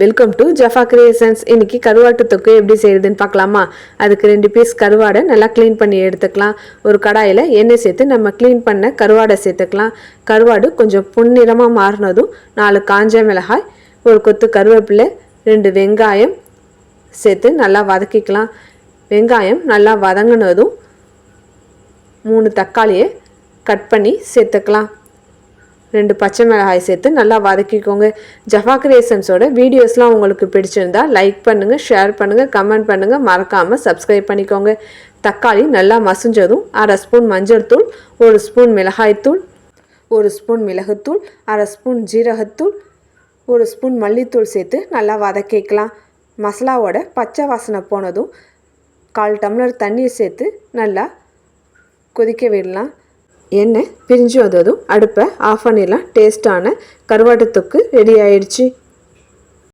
Welcome to Jaffa creations இன்னைக்கு கருவாட்டு தொக்கு எப்படி செய்யுதுன்னு பார்க்கலாமா? அதுக்கு ரெண்டு பீஸ் கருவாடை நல்லா க்ளீன் பண்ணி எடுத்துக்கலாம். ஒரு கடாயில் எண்ணெய் சேர்த்து நம்ம க்ளீன் பண்ண கருவாடை சேர்த்துக்கலாம். கருவாடு கொஞ்சம் பொன்னிறமாக மாறினதும் நாலு காஞ்ச மிளகாய் ஒரு கொத்து கருவேப்பிலை ரெண்டு வெங்காயம் சேர்த்து நல்லா வதக்கிக்கலாம். வெங்காயம் நல்லா வதங்கினதும் மூணு தக்காளியை கட் பண்ணி சேர்த்துக்கலாம். ரெண்டு பச்சை மிளகாய் சேர்த்து நல்லா வதக்கிக்கோங்க. ஜஃபா கிரியேஷன்ஸோட வீடியோஸ்லாம் உங்களுக்கு பிடிச்சிருந்தா லைக் பண்ணுங்கள் ஷேர் பண்ணுங்கள் கமெண்ட் பண்ணுங்கள் மறக்காமல் சப்ஸ்கிரைப் பண்ணிக்கோங்க. தக்காளி நல்லா மசிஞ்சதும் அரை ஸ்பூன் மஞ்சள் தூள் ஒரு ஸ்பூன் மிளகாய்த்தூள் ஒரு ஸ்பூன் மிளகுத்தூள் அரை ஸ்பூன் ஜீரகத்தூள் ஒரு ஸ்பூன் மல்லித்தூள் சேர்த்து நல்லா வதக்கிக்கலாம். மசாலாவோட பச்சை வாசனை போனதும் கால் டம்ளர் தண்ணியை சேர்த்து நல்லா கொதிக்க விடலாம். எண்ணெய் பிரிஞ்சு வந்ததும் அடுப்பை ஆஃப் பண்ணிடலாம். டேஸ்ட்டான கருவாட்டு தொக்கு ரெடி ஆயிடுச்சு.